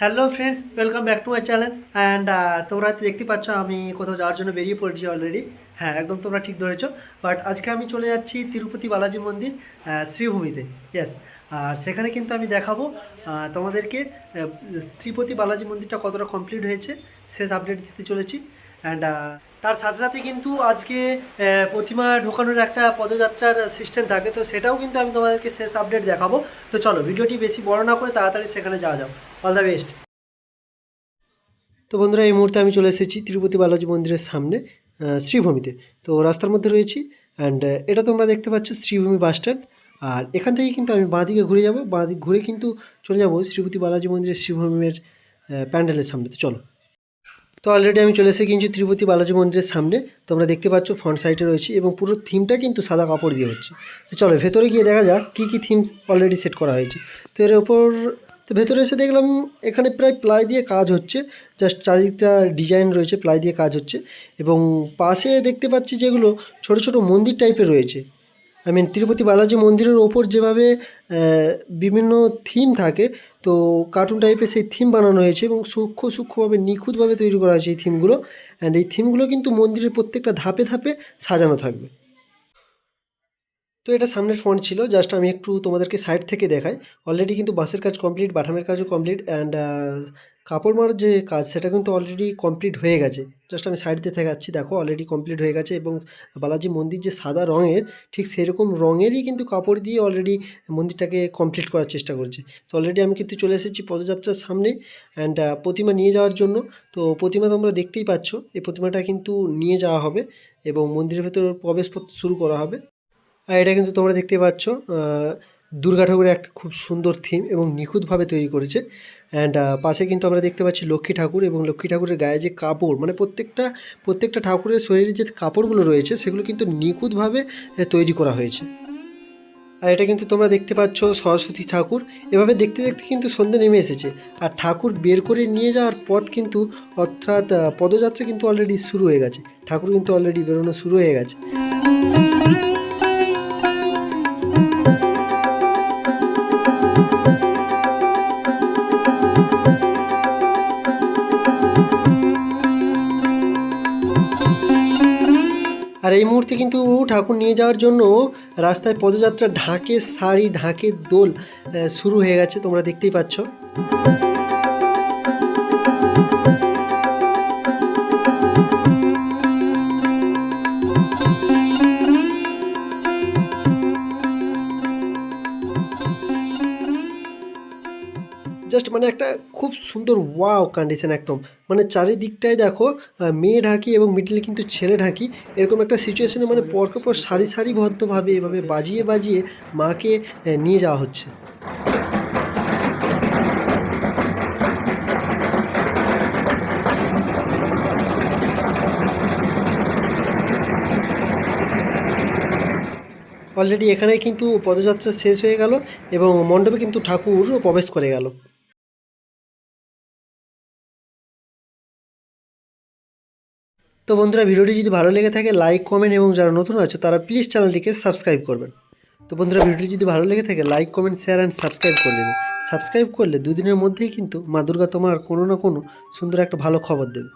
Hello friends welcome back to my channel and তোমরা দেখতে পাচ্ছ আমি কোথাও যাওয়ার জন্য বেরিয়ে পড়েছি অলরেডি হ্যাঁ একদম তোমরা ঠিক ধরেছো। বাট আজকে আমি চলে যাচ্ছি তিরুপতি বালাজি মন্দির শ্রীভূমিতে। ইয়েস আর সেখানে কিন্তু আমি দেখাবো তোমাদেরকে ত্রিপতি বালাজি মন্দিরটা কতটা কমপ্লিট হয়েছে শেষ আপডেট দিতে চলেছি। অ্যান্ড তার সাথে সাথে কিন্তু আজকে প্রতিমা ঢোকানোর একটা পদযাত্রার সিস্টেম থাকে। তো সেটাও কিন্তু আমি তোমাদেরকে শেষ আপডেট দেখাবো। তো চলো, ভিডিওটি বেশি বড় না করে তাড়াতাড়ি সেখানে যাওয়া যাও অল দ্য বেস্ট তো বন্ধুরা, এই মুহূর্তে আমি চলে এসেছি তিরুপতি বালাজি মন্দিরের সামনে শ্রীভূমিতে। তো রাস্তার মধ্যে রয়েছি অ্যান্ড এটা তোমরা দেখতে পাচ্ছ শ্রীভূমি বাস স্ট্যান্ড। আর এখান থেকে কিন্তু আমি বাঁদিকে ঘুরে যাব, বাঁদিক ঘুরে কিন্তু চলে যাব শ্রীপতি বালাজি মন্দিরের শ্রীভূমির প্যান্ডেলের সামনে। তো চলো। তো অলরেডি আমি চলে এসে কিন্তু তিরুপতি বালাজি মন্দিরের সামনে। তোমরা দেখতে পাচ্ছ ফ্রন্ট সাইডে রয়েছে এবং পুরো থিমটা কিন্তু সাদা কাপড় দিয়ে হচ্ছে। তো চলো, ভেতরে গিয়ে দেখা যাক কী কী থিম অলরেডি সেট করা হয়েছে। তো এর ওপর তো ভেতরে এসে দেখলাম এখানে প্রায় প্লাই দিয়ে কাজ হচ্ছে। জাস্ট চারিদিকটা ডিজাইন রয়েছে, প্লাই দিয়ে কাজ হচ্ছে। এবং পাশে দেখতে পাচ্ছি যেগুলো ছোট ছোট মন্দির টাইপের রয়েছে। আই মিন তিরুপতি বালাজি মন্দিরের ওপর যেভাবে বিভিন্ন থিম থাকে, তো কার্টুন টাইপের সেই থিম বানানো হয়েছে এবং সূক্ষ্ম সূক্ষ্মভাবে নিখুঁতভাবে তৈরি করা হয়েছে এই থিমগুলো অ্যান্ড এই থিমগুলো কিন্তু মন্দিরের প্রত্যেকটা ধাপে ধাপে সাজানো থাকবে। তো এটা সামনের ফ্রন্ট ছিল জাস্ট আমি একটু তোমাদেরকে সাইড থেকে দেখাই। অলরেডি কিন্তু বাসের কাজ কমপ্লিট বাটামের কাজও কমপ্লিট অ্যান্ড কাপড় মারার যে কাজ, সেটা কিন্তু অলরেডি কমপ্লিট হয়ে গেছে। জাস্ট আমি সাইড দিয়ে দেখাচ্ছি, দেখো অলরেডি কমপ্লিট হয়ে গেছে এবং বালাজি মন্দির যে সাদা রঙের, ঠিক সেরকম রঙেরই কিন্তু কাপড় দিয়ে অলরেডি মন্দিরটাকে কমপ্লিট করার চেষ্টা করছে। তো অলরেডি আমি কিন্তু চলে এসেছি পদযাত্রার সামনে অ্যান্ড প্রতিমা নিয়ে যাওয়ার জন্য। তো প্রতিমা তোমরা দেখতেই পাচ্ছ, এই প্রতিমাটা কিন্তু নিয়ে যাওয়া হবে এবং মন্দিরের ভেতর প্রবেশ শুরু করা হবে। এটা কিন্তু তোমরা দেখতে পাচ্ছ দুর্গা ঠাকুরের একটা খুব সুন্দর থিম এবং নিখুঁতভাবে তৈরি করেছে। অ্যান্ড পাশে কিন্তু আমরা দেখতে পাচ্ছি লক্ষ্মী ঠাকুর এবং লক্ষ্মী ঠাকুরের গায়ে যে কাপড় মানে প্রত্যেকটা প্রত্যেকটা ঠাকুরের শরীরে যে কাপড়গুলো রয়েছে, সেগুলো কিন্তু নিখুঁতভাবে তৈরি করা হয়েছে। আর এটা কিন্তু তোমরা দেখতে পাচ্ছ সরস্বতী ঠাকুর। এভাবে দেখতে দেখতে কিন্তু সন্ধে নেমে এসেছে। আর ঠাকুর বের করে নিয়ে যাওয়ার পথ কিন্তু অর্থাৎ পদযাত্রা কিন্তু অলরেডি শুরু হয়ে গেছে। ঠাকুর কিন্তু অলরেডি বেরোনো শুরু হয়ে গেছে। আর এই মুহূর্তে কিন্তু ঠাকুর নিয়ে যাওয়ার জন্য রাস্তায় পদযাত্রা ঢাকে শাড়ি ঢাকে দোল শুরু হয়ে গেছে, তোমরা দেখতেই পাচ্ছ। জাস্ট মানে একটা খুব সুন্দর ওয়াও কন্ডিশন একদম। মানে চারিদিকটায় দেখো মেয়ে ঢাকি এবং মিডলে কিন্তু ছেলে ঢাকি। এরকম একটা সিচুয়েশনে মানে পরকে পর সারি সারিবদ্ধভাবে এভাবে বাজিয়ে বাজিয়ে মাকে নিয়ে যাওয়া হচ্ছে। অলরেডি এখানে কিন্তু পদযাত্রা শেষ হয়ে গেল এবং মণ্ডপে কিন্তু ঠাকুর প্রবেশ করে গেল। তো বন্ধুরা, ভিডিওটি যদি ভালো লেগে থাকে লাইক কমেন্ট এবং যারা নতুন আছে তারা প্লিজ চ্যানেলটিকে সাবস্ক্রাইব করবেন। তো বন্ধুরা, ভিডিওটি যদি ভালো লেগে থাকে like comment share and subscribe করে দেবে সাবস্ক্রাইব করলে দুদিনের মধ্যেই কিন্তু মা দুর্গা তোমার কোনো না কোনো সুন্দর একটা ভালো খবর দেবে।